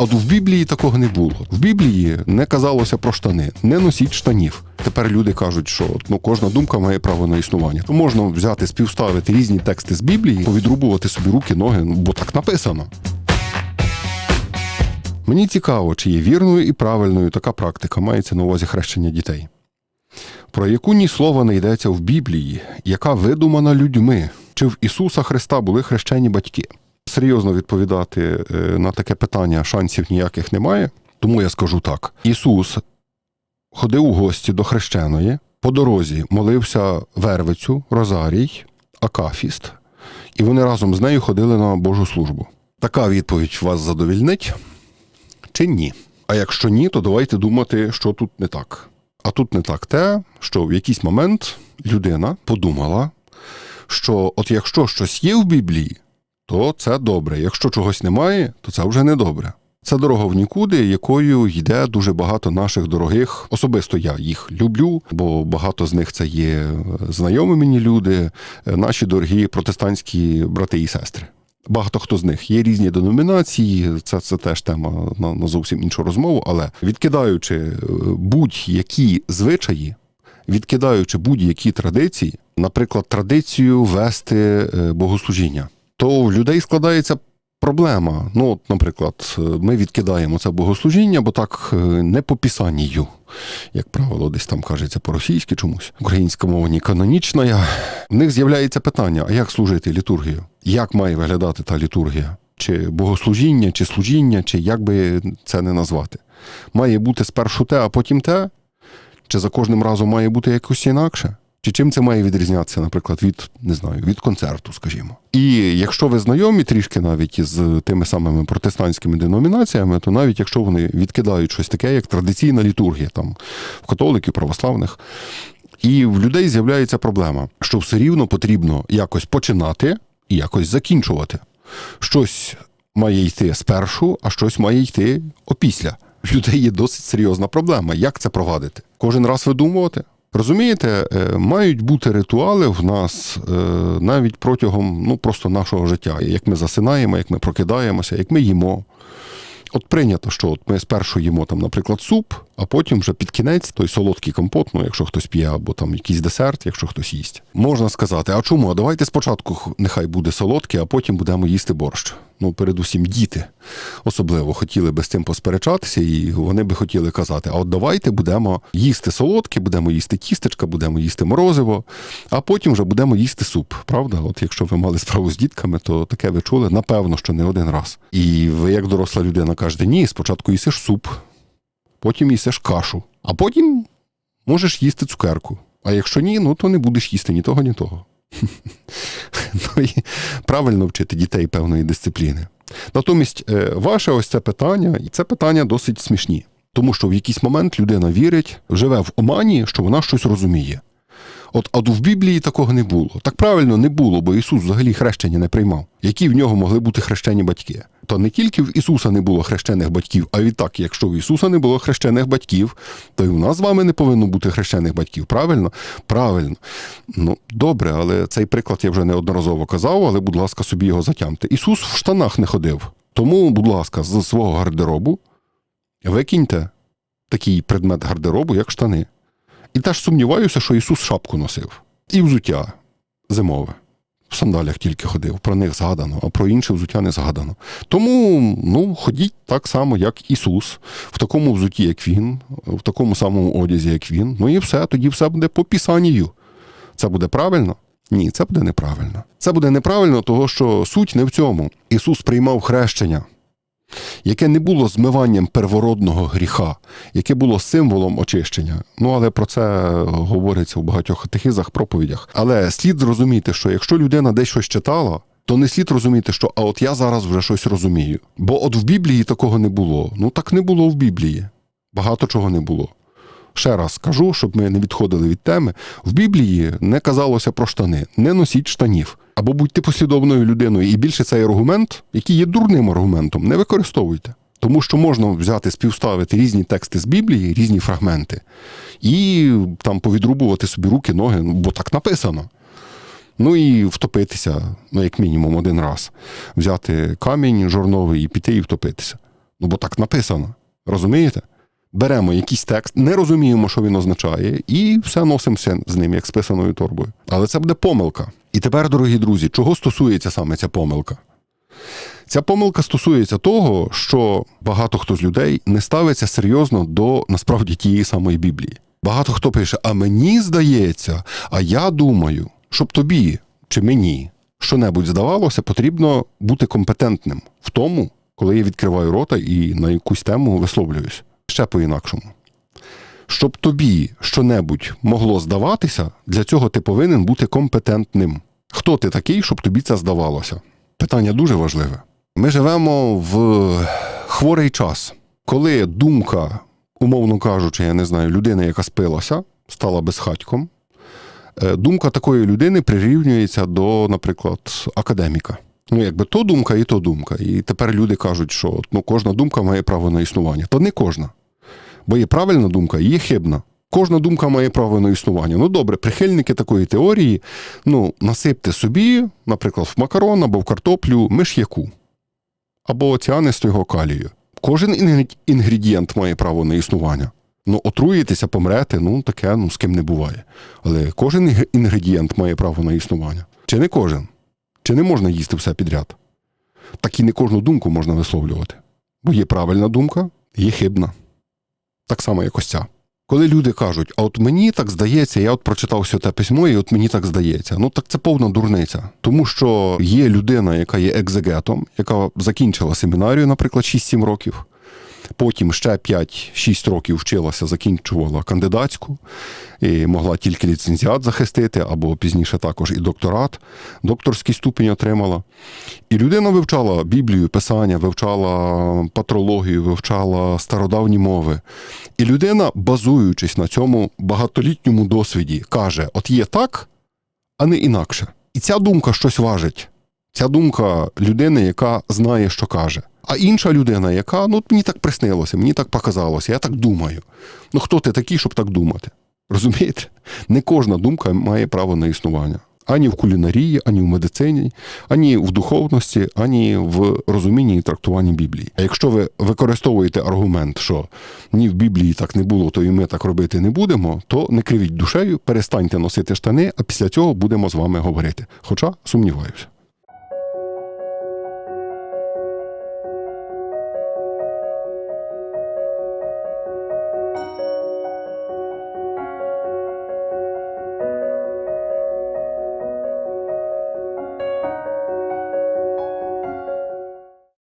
А в Біблії такого не було. В Біблії не казалося про штани, не носіть штанів. Тепер люди кажуть, що ну кожна думка має право на існування. То можна взяти, співставити різні тексти з Біблії, повідрубувати собі руки, ноги, ну бо так написано. Мені цікаво, чи є вірною і правильною така практика мається на увазі хрещення дітей, про яку ні слова не йдеться в Біблії, яка видумана людьми, чи в Ісуса Христа були хрещені батьки. Серйозно відповідати е, на таке питання шансів ніяких немає. Тому я скажу так: Ісус ходив у гості до хрещеної, по дорозі молився Вервицю, Розарій, Акафіст, і вони разом з нею ходили на Божу службу. Така відповідь вас задовільнить чи ні? А якщо ні, то давайте думати, що тут не так. А тут не так те, що в якийсь момент людина подумала, що от якщо щось є в Біблії, то це добре. Якщо чогось немає, то це вже не добре. Це дорога в нікуди, якою йде дуже багато наших дорогих. Особисто я їх люблю, бо багато з них це є е, знайомі мені люди, е, наші дорогі протестантські брати і сестри. Багато хто з них є різні деномінації, це, це теж тема на, на зовсім іншу розмову. Але відкидаючи е, будь-які звичаї, відкидаючи будь-які традиції, наприклад, традицію вести богослужіння, то в людей складається проблема. Ну, от, наприклад, е, ми відкидаємо це богослужіння, бо так е, не по писанню, як правило, десь там кажеться по-російськи чомусь. Українська мова не канонічна. В них з'являється питання: а як служити літургію? Як має виглядати та літургія? Чи богослужіння, чи служіння, чи як би це не назвати? Має бути спершу те, а потім те? Чи за кожним разом має бути якось інакше? Чи чим це має відрізнятися, наприклад, від не знаю, від концерту, скажімо. І якщо ви знайомі трішки навіть з тими самими протестантськими деномінаціями, то навіть якщо вони відкидають щось таке, як традиційна літургія, там в католиків, православних, і в людей з'являється проблема, що все рівно потрібно якось починати і якось закінчувати. Щось має йти спершу, а щось має йти опісля. В людей є досить серйозна проблема. Як це провадити? Кожен раз видумувати? Розумієте, е, мають бути ритуали в нас е, навіть протягом ну, просто нашого життя. Як ми засинаємо, як ми прокидаємося, як ми їмо. От прийнято, що от ми спершу їмо, там, наприклад, суп, а потім вже під кінець той солодкий компот, ну, якщо хтось п'є, або там якийсь десерт, якщо хтось їсть. Можна сказати, а чому? А давайте спочатку нехай буде солодкий, а потім будемо їсти борщ. Ну, передусім, діти особливо хотіли би з цим посперечатися, і вони би хотіли казати: а от давайте будемо їсти солодке, будемо їсти тістечка, будемо їсти морозиво, а потім вже будемо їсти суп. Правда? От якщо ви мали справу з дітками, то таке ви чули, напевно, що не один раз. І ви, як доросла людина, кажете, ні, спочатку їсиш суп, потім їсиш кашу, а потім можеш їсти цукерку. А якщо ні, ну то не будеш їсти ні того, ні того. ну, і правильно вчити дітей певної дисципліни. Натомість, е, ваше ось це питання, і це питання досить смішні. Тому що в якийсь момент людина вірить, живе в омані, що вона щось розуміє. От, а в Біблії такого не було. Так правильно не було, бо Ісус взагалі хрещення не приймав. Які в нього могли бути хрещені батьки? То не тільки в Ісуса не було хрещених батьків, а відтак, якщо в Ісуса не було хрещених батьків, то і в нас з вами не повинно бути хрещених батьків. Правильно? Правильно. Ну, добре, але цей приклад я вже неодноразово казав, але, будь ласка, собі його затямте. Ісус в штанах не ходив. Тому, будь ласка, з свого гардеробу викиньте такий предмет гардеробу, як штани. І теж сумніваюся, що Ісус шапку носив. І взуття зимове. В сандалях тільки ходив, про них згадано, а про інше взуття не згадано. Тому ну, ходіть так само, як Ісус, в такому взутті, як Він, в такому самому одязі, як Він. Ну і все, тоді все буде по Писанню. Це буде правильно? Ні, це буде неправильно. Це буде неправильно, того що суть не в цьому. Ісус приймав хрещення яке не було змиванням первородного гріха, яке було символом очищення. Ну але про це говориться у багатьох катехизах, проповідях. Але слід зрозуміти, що якщо людина десь щось читала, то не слід розуміти, що а от я зараз вже щось розумію. Бо от в Біблії такого не було. Ну так не було в Біблії. Багато чого не було. Ще раз скажу, щоб ми не відходили від теми. В Біблії не казалося про штани, не носіть штанів. Або будьте послідовною людиною, і більше цей аргумент, який є дурним аргументом, не використовуйте. Тому що можна взяти, співставити різні тексти з Біблії, різні фрагменти, і там повідрубувати собі руки, ноги, ну, бо так написано. Ну і втопитися, ну, як мінімум, один раз. Взяти камінь жорновий і піти і втопитися. Ну бо так написано. Розумієте? Беремо якийсь текст, не розуміємо, що він означає, і все носимося з ним, як з писаною торбою. Але це буде помилка. І тепер, дорогі друзі, чого стосується саме ця помилка? Ця помилка стосується того, що багато хто з людей не ставиться серйозно до насправді тієї самої Біблії. Багато хто пише: а мені здається, а я думаю, щоб тобі чи мені що-небудь здавалося, потрібно бути компетентним в тому, коли я відкриваю рота і на якусь тему висловлююсь. Ще по-інакшому. Щоб тобі що-небудь могло здаватися, для цього ти повинен бути компетентним. Хто ти такий, щоб тобі це здавалося? Питання дуже важливе. Ми живемо в хворий час, коли думка, умовно кажучи, я не знаю, людини, яка спилася, стала безхатьком. е, Думка такої людини прирівнюється до, наприклад, академіка. Ну, якби то думка і то думка. І тепер люди кажуть, що ну, кожна думка має право на існування. Та не кожна. Бо є правильна думка і є хибна. Кожна думка має право на існування. Ну добре, прихильники такої теорії, ну, насипте собі, наприклад, в макарон або в картоплю миш'яку або ціанистого калію. Кожен інгредієнт має право на існування. Ну, отруїтеся, помрете, ну таке ну, з ким не буває. Але кожен інгредієнт має право на існування. Чи не кожен? Чи не можна їсти все підряд? Так і не кожну думку можна висловлювати. Бо є правильна думка, є хибна. Так само, як ось ця. Коли люди кажуть, а от мені так здається, я от прочитав святе письмо, і от мені так здається. Ну так це повна дурниця. Тому що є людина, яка є екзегетом, яка закінчила семінарію, наприклад, 6-7 років. Потім ще 5-6 років вчилася, закінчувала кандидатську і могла тільки ліцензіат захистити, або пізніше також і докторат, докторський ступінь отримала. І людина вивчала Біблію, Писання, вивчала патрологію, вивчала стародавні мови. І людина, базуючись на цьому багатолітньому досвіді, каже: от є так, а не інакше. І ця думка щось важить. Ця думка людини, яка знає, що каже. А інша людина, яка ну мені так приснилося, мені так показалося, я так думаю. Ну хто ти такий, щоб так думати? Розумієте? Не кожна думка має право на існування. Ані в кулінарії, ані в медицині, ані в духовності, ані в розумінні і трактуванні Біблії. А якщо ви використовуєте аргумент, що ні в Біблії так не було, то і ми так робити не будемо, то не кривіть душею, перестаньте носити штани, а після цього будемо з вами говорити. Хоча сумніваюся.